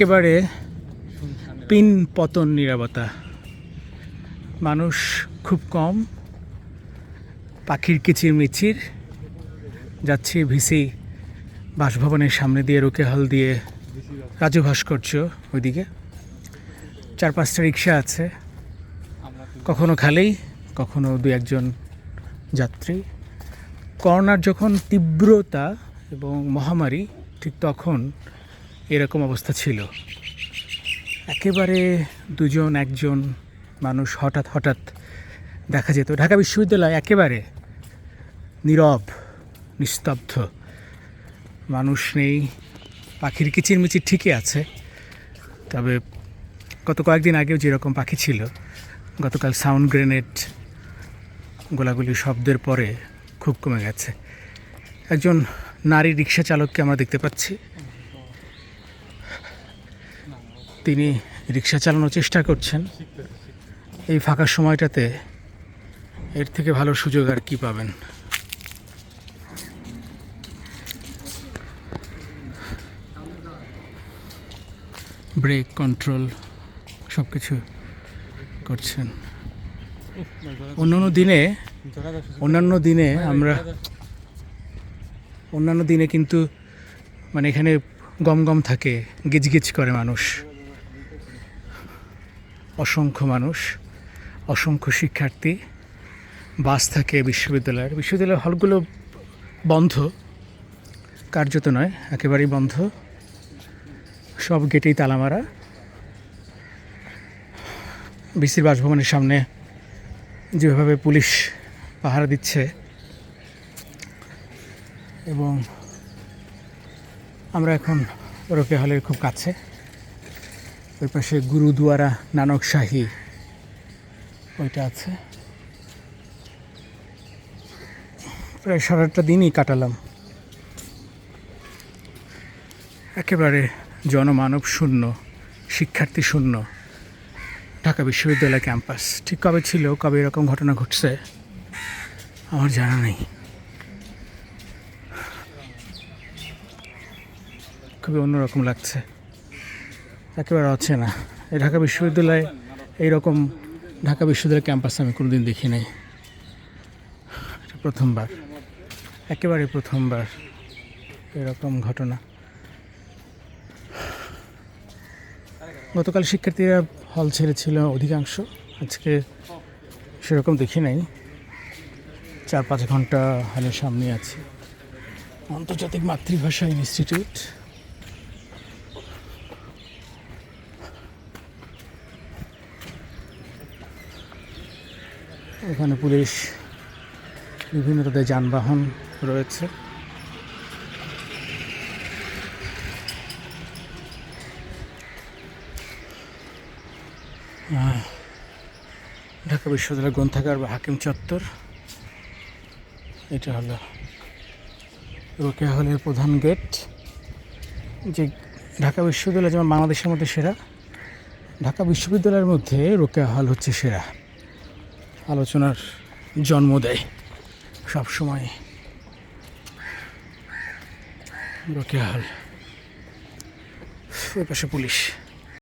একেবারে পিন পতন নিরাপত্তা। মানুষ খুব কম। পাখির কিচিরমিচির যাচ্ছে ভিসি বাসভবনের সামনে দিয়ে রোকেহাল দিয়ে রাজু ভাস্কর্য ওইদিকে। চার পাঁচটা রিক্সা আছে। কখনো খালি, কখনো দু একজন যাত্রী। করোনার যখন তীব্রতা এবং মহামারী, ঠিক তখন এরকম অবস্থা ছিল। একেবারে দুজন, একজন মানুষ হঠাৎ হঠাৎ দেখা যেত। ঢাকা বিশ্ববিদ্যালয় একেবারে নীরব, নিস্তব্ধ মানুষ নেই। পাখির কিচিরমিচির ঠিকই আছে। তবে গত কয়েকদিন আগেও যেরকম পাখি ছিল, গতকাল সাউন্ড গ্রেনেড গোলাগুলি শব্দের পরে খুব কমে গেছে। একজন নারী রিক্সা চালককে আমরা দেখতে পাচ্ছি। তিনি রিক্সা চালানোর চেষ্টা করছেন। এই ফাঁকা সময়টাতে এর থেকে ভালো সুযোগ আর কি পাবেন? ব্রেক কন্ট্রোল সব কিছু করছেন। অন্যান্য দিনে অন্যান্য দিনে আমরা, অন্যান্য দিনে কিন্তু মানে এখানে গম গম থাকে, গিজগিজ করে মানুষ। অসংখ্য মানুষ, অসংখ্য শিক্ষার্থী, বাস থাকে বিশ্ববিদ্যালয়ের। বিশ্ববিদ্যালয়ের হলগুলো বন্ধ, কার্যত নয়, একেবারেই বন্ধ। সব গেটেই তালামারা বিসির বাসভবনের সামনে যেভাবে পুলিশ পাহারা দিচ্ছে এবং আমরা এখন রোকে হলের খুব কাছে। ওই পাশে গুরুদুয়ারা নানক শাহী, ওইটা আছে। প্রায় সারাটা দিনই কাটালাম। একেবারে জনমানব শূন্য, শিক্ষার্থী শূন্য, ঢাকা বিশ্ববিদ্যালয় ক্যাম্পাস। ঠিক কবে ছিল, কবে এরকম ঘটনা ঘটছে, আমার জানা নেই। খুবই অন্যরকম লাগছে। একেবারে হচ্ছে না এই ঢাকা বিশ্ববিদ্যালয়ে এইরকম ঢাকা বিশ্ববিদ্যালয় ক্যাম্পাস আমি কোনোদিন দেখি নাই। এটা প্রথমবার। একেবারে প্রথমবার এরকম ঘটনা। গতকাল শিক্ষার্থীরা হল ছেড়েছিল অধিকাংশ। আজকে সেরকম দেখি নাই। চার পাঁচ ঘণ্টা হলের সামনে আছি। আন্তর্জাতিক মাতৃভাষা ইনস্টিটিউট। এখানে পুলিশ বিভিন্ন তাদের যানবাহন রয়েছে। ঢাকা বিশ্ববিদ্যালয় গ্রন্থাগার বা হাকিম চত্বর। এটা হলো রোকেয়া হলের প্রধান গেট। যে ঢাকা বিশ্ববিদ্যালয় যেমন বাংলাদেশের মধ্যে সেরা, ঢাকা বিশ্ববিদ্যালয়ের মধ্যে রোকেয়া হল হচ্ছে সেরা। আলোচনার জন্ম দেয়। সবসময় সময় ওই পাশে পুলিশ।